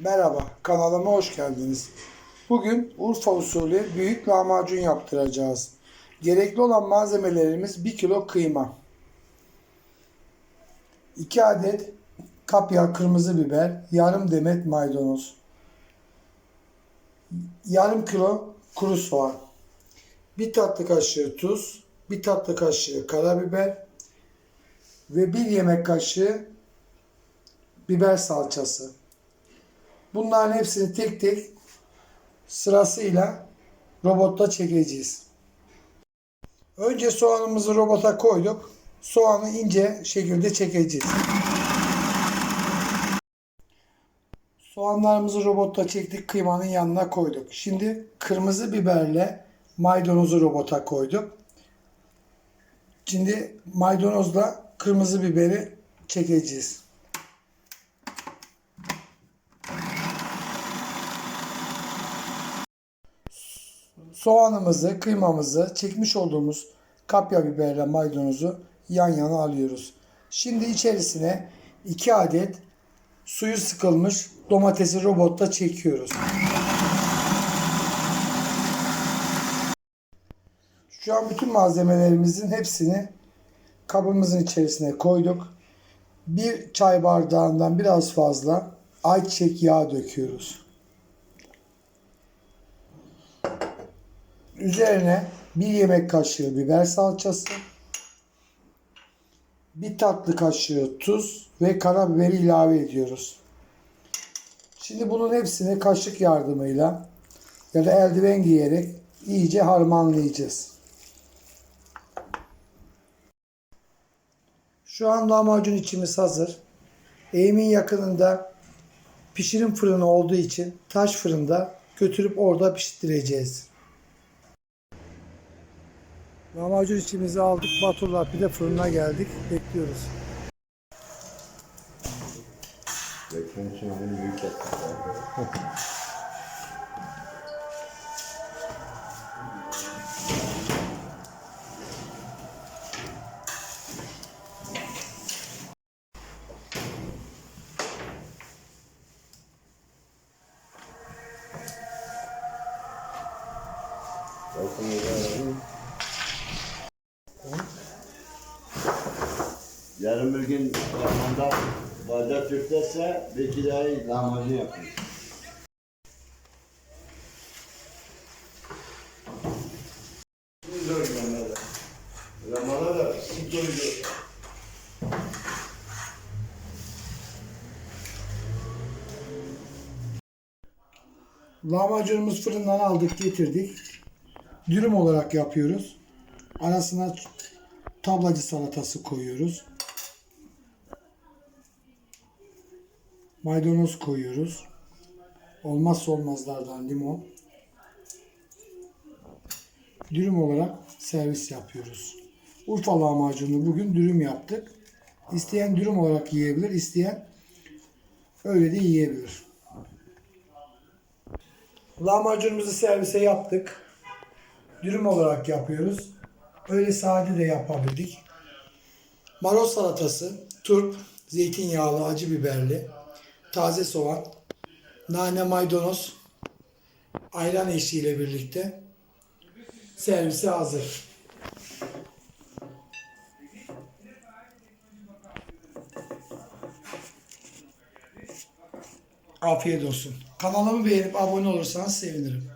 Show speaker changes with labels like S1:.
S1: Merhaba, kanalıma hoş geldiniz. Bugün Urfa usulü büyük lahmacun yaptıracağız. Gerekli olan malzemelerimiz 1 kilo kıyma, 2 adet kapya kırmızı biber, yarım demet maydanoz, yarım kilo kuru soğan, 1 tatlı kaşığı tuz, 1 tatlı kaşığı karabiber ve 1 yemek kaşığı biber salçası. Bunların hepsini tek tek sırasıyla robotta çekeceğiz. Önce soğanımızı robota koyduk. Soğanı ince şekilde çekeceğiz. Soğanlarımızı robotta çektik. Kıymanın yanına koyduk. Şimdi kırmızı biberle maydanozu robota koyduk. Şimdi maydanozla kırmızı biberi çekeceğiz. Soğanımızı, kıymamızı, çekmiş olduğumuz kapya biberle maydanozu yan yana alıyoruz. Şimdi içerisine 2 adet suyu sıkılmış domatesi robotta çekiyoruz. Şu an bütün malzemelerimizin hepsini kabımızın içerisine koyduk. Bir çay bardağından biraz fazla ayçiçek yağı döküyoruz. Üzerine bir yemek kaşığı biber salçası, bir tatlı kaşığı tuz ve karabiberi ilave ediyoruz. Şimdi bunun hepsini kaşık yardımıyla ya da eldiven giyerek iyice harmanlayacağız. Şu an lahmacun içimiz hazır. Eğimin yakınında pişirim fırını olduğu için taş fırında götürüp orada pişireceğiz. Lahmacun içimizi aldık. Baturlar pide fırına geldik. Bekliyoruz.
S2: Bekleyin için beni büyük yaptık. Bakın ya. Yarın bir gün Rahman'da bardak Türklerse belki daha iyi lahmacun yapıyor. Ramazan da sık.
S1: Lahmacunumuz fırından aldık getirdik. Dürüm olarak yapıyoruz. Arasına tablacı salatası koyuyoruz. Maydanoz koyuyoruz. Olmazsa olmazlardan limon. Dürüm olarak servis yapıyoruz. Urfa lahmacunu bugün dürüm yaptık. İsteyen dürüm olarak yiyebilir, isteyen öyle de yiyebilir. Lahmacunumuzu servise yaptık. Dürüm olarak yapıyoruz. Öyle sade de yapabildik. Marul salatası, turp, zeytinyağlı, acı biberli, taze soğan, nane maydanoz, ayran eşliğiyle birlikte servise hazır. Afiyet olsun. Kanalımı beğenip abone olursanız sevinirim.